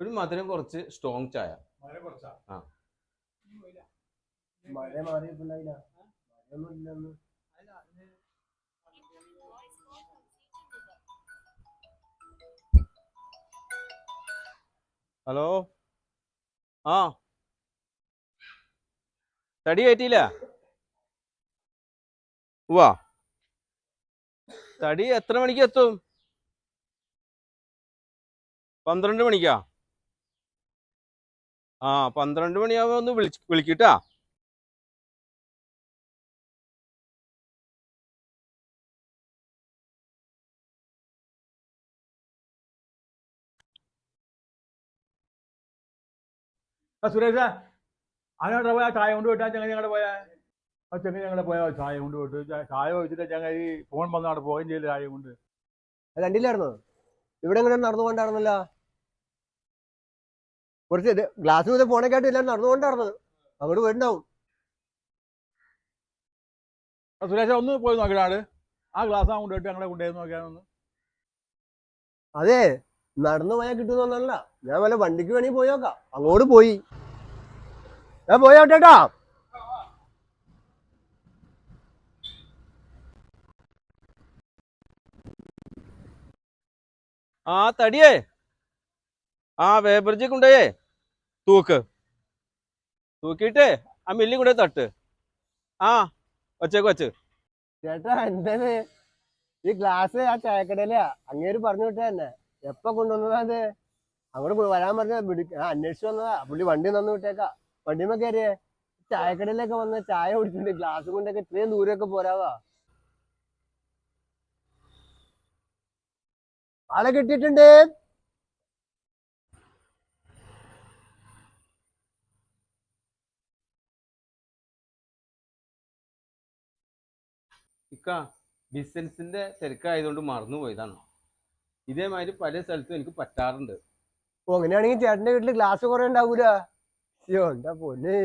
ഒരു മധുരം കുറച്ച് സ്ട്രോങ് ചായ. മഴ മാറിയിട്ടുണ്ടായില്ല. മഴയൊന്നും ഇല്ലെന്ന് ഹലോ? ആ. തടി കയറ്റിയില്ല? വാ തടി എത്ര മണിക്ക് എത്തും? പന്ത്രണ്ട് മണിക്കാ? ആ പന്ത്രണ്ട് മണിയാവുമ്പോ ഒന്ന് വിളിച്ച് വിളിക്കിട്ടാ. സുരേഷ അതിനോട് പോയാ? ചായ കൊണ്ട് പോയിട്ടാ ചങ്ങ ഞങ്ങളുടെ പോയാ? ആ ചെങ്ങ ഞങ്ങളുടെ പോയാ? ചായ കൊണ്ട് പോയിട്ട്. ചായ വെച്ചിട്ട് ചങ്ങ ഈ ഫോൺ വന്നാണ് പോകുകയും പോവുകയും ചെയ്യില്ല ചായ കൊണ്ട്. അത് കണ്ടില്ലായിരുന്നോ? ഇവിടെ എങ്ങനെ നടന്നുകൊണ്ടായിരുന്നല്ലോ കുറച്ച് ഇത് ഗ്ലാസ് മുതൽ ഫോണൊക്കെ ആയിട്ട് എല്ലാം നടന്നുകൊണ്ടായിരുന്നത്. അങ്ങോട്ട് പോയിട്ടുണ്ടാവും. സുരേഷ ഒന്ന് പോയി നോക്കിയാണ് ആ ഗ്ലാസ് ആ കൊണ്ടുപോയിട്ട് ഞങ്ങളെ കൊണ്ടുപോയി നോക്കിയാണെന്ന് അതെ നടന്നു പോയാൽ കിട്ടുന്നല്ല ഞാൻ വല്ല വണ്ടിക്ക് വേണമെങ്കിൽ പോയി നോക്കാം. അങ്ങോട്ട് പോയി. ഞാൻ പോയോട്ടേട്ടാ ആ തടിയേ. ആ വേബർജി കൊണ്ടേ തൂക്ക്. തൂക്കിയിട്ട് ആ മില്ലി കൊണ്ടുപോയി തട്ട്. ആ വച്ചേക്ക് വച്ച്. ചേട്ടാ എന്താണ് ഈ ഗ്ലാസ് ആ ചായക്കടയിലാ. അങ്ങേര് പറഞ്ഞു വിട്ടാ തന്നെ. എപ്പ കൊണ്ടുവന്നതാ അത്? അങ്ങോട്ട് വരാൻ പറഞ്ഞ അന്വേഷിച്ചു വന്നതാ. പുള്ളി വണ്ടി തന്നു വിട്ടേക്കാ. വണ്ടിമ കയറിയേ. ചായക്കടയിലൊക്കെ വന്ന് ചായ കുടിച്ചിട്ട് ഗ്ലാസ് കൊണ്ടൊക്കെ ഇത്രയും ദൂരമൊക്കെ പോരാവാ. ആളെ കിട്ടിയിട്ടുണ്ട്. ഇക്ക ബിസിനസിന്റെ തിരക്കായതുകൊണ്ട് മറന്നു പോയതാണ് ഇതേമാതിരി പല സ്ഥലത്തും എനിക്ക് പറ്റാറുണ്ട്. ഓ അങ്ങനെയാണെങ്കിൽ ചേട്ടന്റെ വീട്ടിൽ ഗ്ലാസ് കുറെ ഉണ്ടാവൂല? പൊന്നെ?